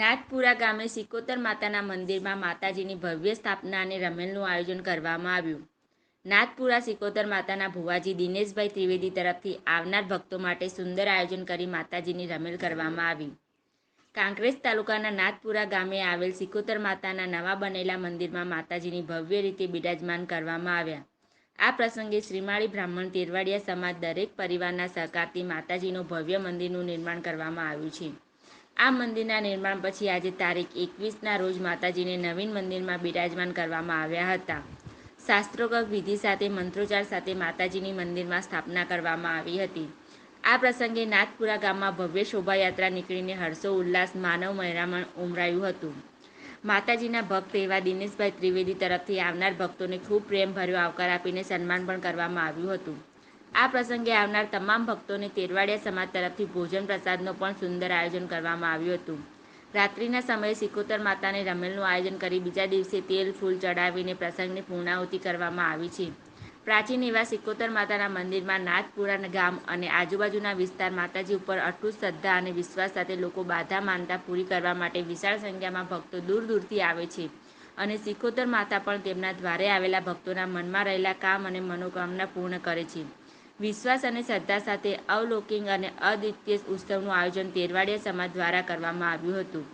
નાથપુરા ગામે સિકોતર માતાના મંદિરમાં માતાજીની ભવ્ય સ્થાપના અને રમેલનું આયોજન કરવામાં આવ્યું. નાથપુરા સિકોતર માતાના ભુવાજી દિનેશભાઈ ત્રિવેદી તરફથી આવનાર ભક્તો માટે સુંદર આયોજન કરી માતાજીની રમેલ કરવામાં આવી. કાંકરેજ તાલુકાના નાથપુરા ગામે આવેલ સિકોતર માતાના નવા બનેલા મંદિરમાં માતાજીની ભવ્ય રીતે બિરાજમાન કરવામાં આવ્યા. આ પ્રસંગે શ્રીમાળી બ્રાહ્મણ તેરવાડિયા સમાજ દરેક પરિવારના સહકારથી માતાજીનું ભવ્ય મંદિરનું નિર્માણ કરવામાં આવ્યું છે. આ મંદિરના નિર્માણ પછી આજે તારીખ એકવીસના રોજ માતાજીને નવીન મંદિરમાં બિરાજમાન કરવામાં આવ્યા હતા. શાસ્ત્રોગત વિધિ સાથે, મંત્રોચ્ચાર સાથે માતાજીની મંદિરમાં સ્થાપના કરવામાં આવી હતી. આ પ્રસંગે નાથપુરા ગામમાં ભવ્ય શોભાયાત્રા નીકળીને હર્ષો, ઉલ્લાસ, માનવ મહેરામણ ઉમરાયું હતું. માતાજીના ભક્ત એવા દિનેશભાઈ ત્રિવેદી તરફથી આવનાર ભક્તોને ખૂબ પ્રેમભર્યો આવકાર આપીને સન્માન પણ કરવામાં આવ્યું હતું. આ પ્રસંગે આવનાર તમામ ભક્તોને તેરવાડિયા સમાજ તરફથી ભોજન પ્રસાદનો પણ સુંદર આયોજન કરવામાં આવ્યું હતું. રાત્રિના સમયે સિકોતર માતાને રમેલનું આયોજન કરી બીજા દિવસે તેલ, ફૂલ ચડાવીને પ્રસંગની પૂર્ણાહુતિ કરવામાં આવી છે. પ્રાચીન એવા સિકોતર માતાના મંદિરમાં નાથપુરા ગામ અને આજુબાજુના વિસ્તાર માતાજી ઉપર અટૂટ શ્રદ્ધા અને વિશ્વાસ સાથે લોકો બાધા માનતા પૂરી કરવા માટે વિશાળ સંખ્યામાં ભક્તો દૂર દૂરથી આવે છે. અને સિકોતર માતા પણ તેમના દ્વારે આવેલા ભક્તોના મનમાં રહેલા કામ અને મનોકામના પૂર્ણ કરે છે. વિશ્વાસ અને શ્રદ્ધા સાથે અવલોકિંગ અને અદ્વિતીય ઉત્સવનું આયોજન તેરવાડિયા સમાજ દ્વારા કરવામાં આવ્યું હતું.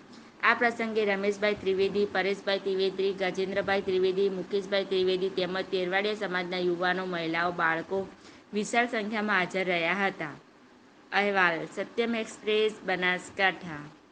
આ પ્રસંગે રમેશભાઈ ત્રિવેદી, પરેશભાઈ ત્રિવેદી, ગજેન્દ્રભાઈ ત્રિવેદી, મુકેશભાઈ ત્રિવેદી તેમજ તેરવાડિયા સમાજના યુવાનો, મહિલાઓ, બાળકો વિશાળ સંખ્યામાં હાજર રહ્યા હતા. અહેવાલ, સત્યમ એક્સપ્રેસ, બનાસકાંઠા.